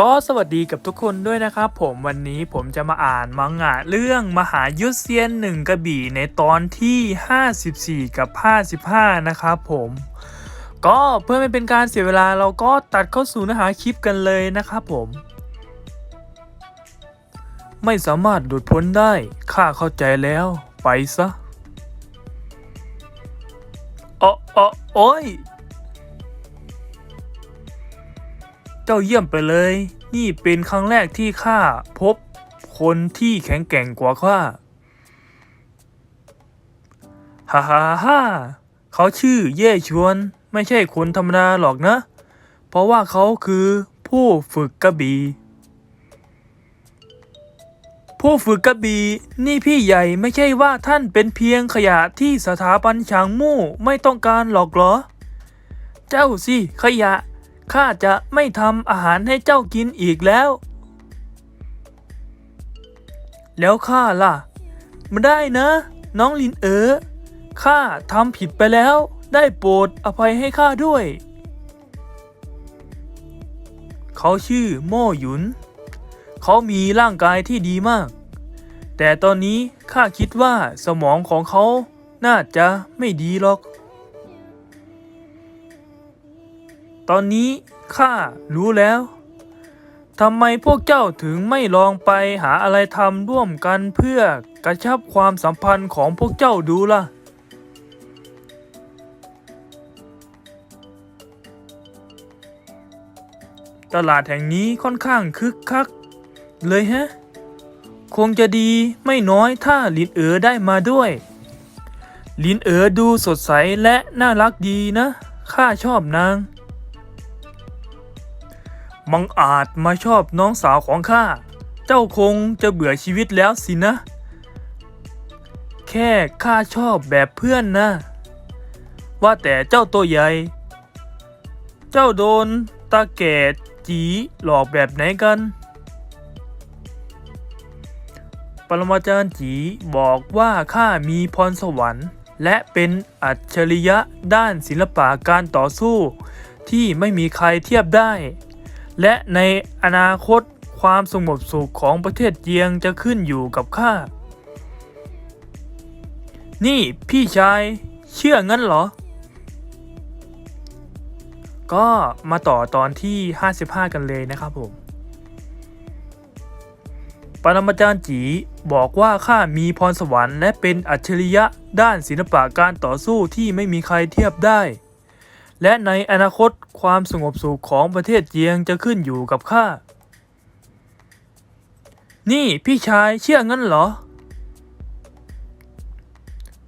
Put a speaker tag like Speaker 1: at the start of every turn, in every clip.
Speaker 1: ก็สวัสดีกับทุกคนด้วยนะครับผมวันนี้ผมจะมาอ่านมังงะเรื่องมหายุทธเซียนหนึ่งกระบี่ในตอนที่ 54 กับ 55 นะครับผมก็เพื่อไม่เป็นการเสียเวลาเราก็ตัดเข้าสู่เนื้อหาคลิปกันเลยนะครับผม ไม่สามารถหลุดพ้นได้ข้าเข้าใจแล้วไปซะอ๋ออ๋อโอ้ย เจ้าเยี่ยมไปเลย นี่เป็นครั้งแรกที่ข้าพบคนที่แข็งแกร่งกว่าข้า ฮ่าฮ่าฮ่าเขาชื่อเย่ชวน ไม่ใช่คนธรรมดาหรอกนะ เพราะว่าเขาคือผู้ฝึกกระบี่ ผู้ฝึกกระบี่นี่พี่ใหญ่ไม่ใช่ว่าท่านเป็นเพียงขยะที่สถาบันฉางมู่ไม่ต้องการหรอกเหรอ เจ้าสิขยะ ข้าจะไม่ทำอาหารให้เจ้ากินอีกแล้ว แล้วข้าล่ะไม่ได้นะ น้องลินเอ๋อข้าทำผิดไปแล้ว ได้โปรดอภัยให้ข้าด้วย เขาชื่อโม่หยุน เขามีร่างกายที่ดีมาก แต่ตอนนี้ข้าคิดว่าสมองของเขาน่าจะไม่ดีหรอก ตอนนี้ข้ารู้แล้วทำไมพวกเจ้าถึงไม่ลองไปหาอะไรทำร่วมกันเพื่อกระชับความสัมพันธ์ของพวกเจ้าดูล่ะ ตลาดแห่งนี้ค่อนข้างคึกคัก เลยฮะ คงจะดีไม่น้อยถ้าลินเอ๋อได้มาด้วย ลินเอ๋อดูสดใสและน่ารักดีนะ ข้าชอบนาง มังอาจมาชอบน้องสาวของข้า เจ้าคงจะเบื่อชีวิตแล้วสินะ แค่ข้าชอบแบบเพื่อนนะ ว่าแต่เจ้าตัวใหญ่ เจ้าโดนตาแก่จีหลอกแบบไหนกัน ปรมาจารย์จีบอกว่าข้ามีพรสวรรค์ และเป็นอัจฉริยะด้านศิลปะการต่อสู้ ที่ไม่มีใครเทียบได้ และในอนาคตความสงบสุขของประเทศเจียงจะขึ้นอยู่กับข้า นี่พี่ชายเชื่องั้นเหรอ ก็มาต่อตอนที่ 55 กันเลยนะครับผม ปรมาจารย์จีบอกว่าข้ามีพรสวรรค์และเป็นอัจฉริยะด้านศิลปะการต่อสู้ที่ไม่มีใครเทียบได้ และในอนาคตความสงบสุขของประเทศเจียงจะขึ้นอยู่กับข้า นี่พี่ชายเชื่องั้นเหรอ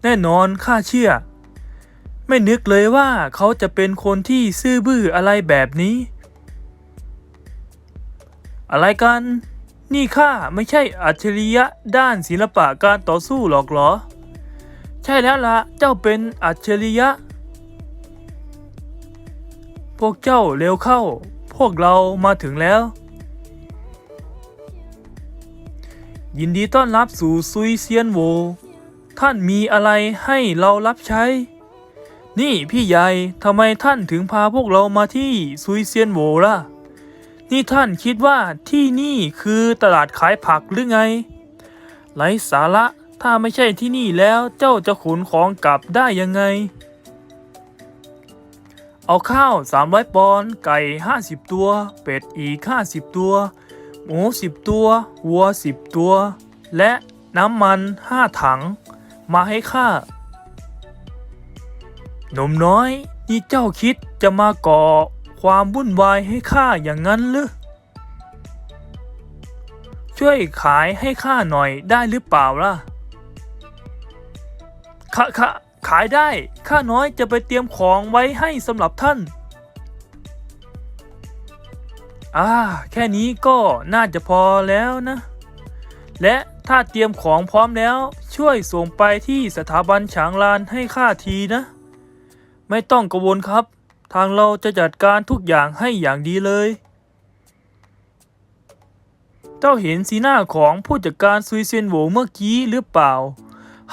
Speaker 1: แน่นอนข้าเชื่อ ไม่นึกเลยว่าเขาจะเป็นคนที่ซื่อบื้ออะไรแบบนี้ อะไรกัน นี่ข้าไม่ใช่อัจฉริยะด้านศิลปะการต่อสู้หรอกเหรอ ใช่แล้วละเจ้าเป็นอัจฉริยะ พวกเจ้าเร็วเข้า พวกเรามาถึงแล้ว ยินดีต้อนรับสู่ซุยเซียนโว ท่านมีอะไรให้เรารับใช้ นี่พี่ใหญ่ทำไมท่านถึงพาพวกเรามาที่ซุยเซียนโวล่ะ นี่ท่านคิดว่าที่นี่คือตลาดขายผักหรือไง ไร้สาระถ้าไม่ใช่ที่นี่แล้วเจ้าจะขนของกลับได้ยังไง เอาข้าว 300 ปอนด์ไก่ 50 ตัว เป็ดอีก 50 ตัว หมู 10 ตัว วัว 10 ตัว และน้ำมัน 5 ถัง มาให้ข้าหนุ่มน้อย นี่เจ้าคิดจะมาก่อความวุ่นวายให้ข้าอย่างนั้นหรือช่วยขายให้ข้าหน่อยได้หรือเปล่าล่ะข้าข้า ขายได้ ข้าน้อยจะไปเตรียมของไว้ให้สำหรับท่าน อ่า แค่นี้ก็น่าจะพอแล้วนะ และถ้าเตรียมของพร้อมแล้ว ช่วยส่งไปที่สถาบันฉางลานให้ข้าทีนะ ไม่ต้องกังวลครับ ทางเราจะจัดการทุกอย่างให้อย่างดีเลย เจ้าเห็นสีหน้าของผู้จัดการซุยเซียนโหวเมื่อกี้หรือเปล่า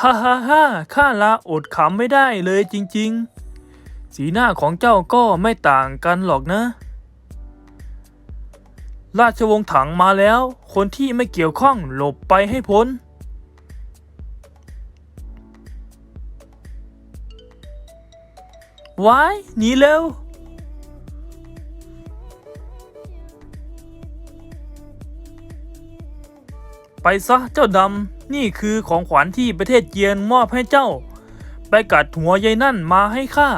Speaker 1: ฮ่าฮ่าฮ่าข้าละอดขำไม่ได้เลยจริง ๆ สีหน้าของเจ้าก็ไม่ต่างกันหรอกนะ ราชวงศ์ถังมาแล้ว คนที่ไม่เกี่ยวข้องหลบไปให้พ้นว้ายหนีเร็ว ไปซะเจ้าดำ นี่คือของขวัญที่ประเทศเยียนมอบให้เจ้า ไปกัดหัวยายนั่นมาให้ข้า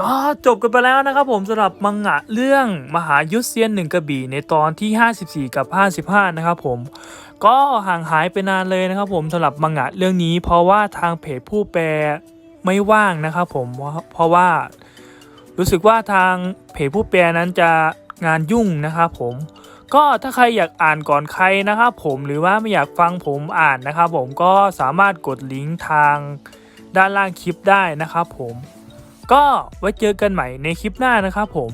Speaker 1: ก็จบกันไปแล้วนะครับผมสำหรับมังงะเรื่องมหายุทธเซียนหนึ่งกระบี่ในตอนที่ 54 กับ 55 นะครับผมก็ห่างหายไปนานเลยนะครับผมสำหรับมังงะเรื่องนี้ เพราะว่าทางเพจผู้แปลไม่ว่างนะครับผมเพราะว่ารู้สึกว่าทางเพจผู้แปลนั้นจะงานยุ่งนะครับผม ก็ถ้าใครอยากอ่านก่อนใครนะครับผมหรือว่าไม่อยากฟังผมอ่านนะครับผมก็สามารถกดลิงก์ทางด้านล่างคลิปได้นะครับผมก็ไว้เจอกันใหม่ในคลิปหน้านะครับผม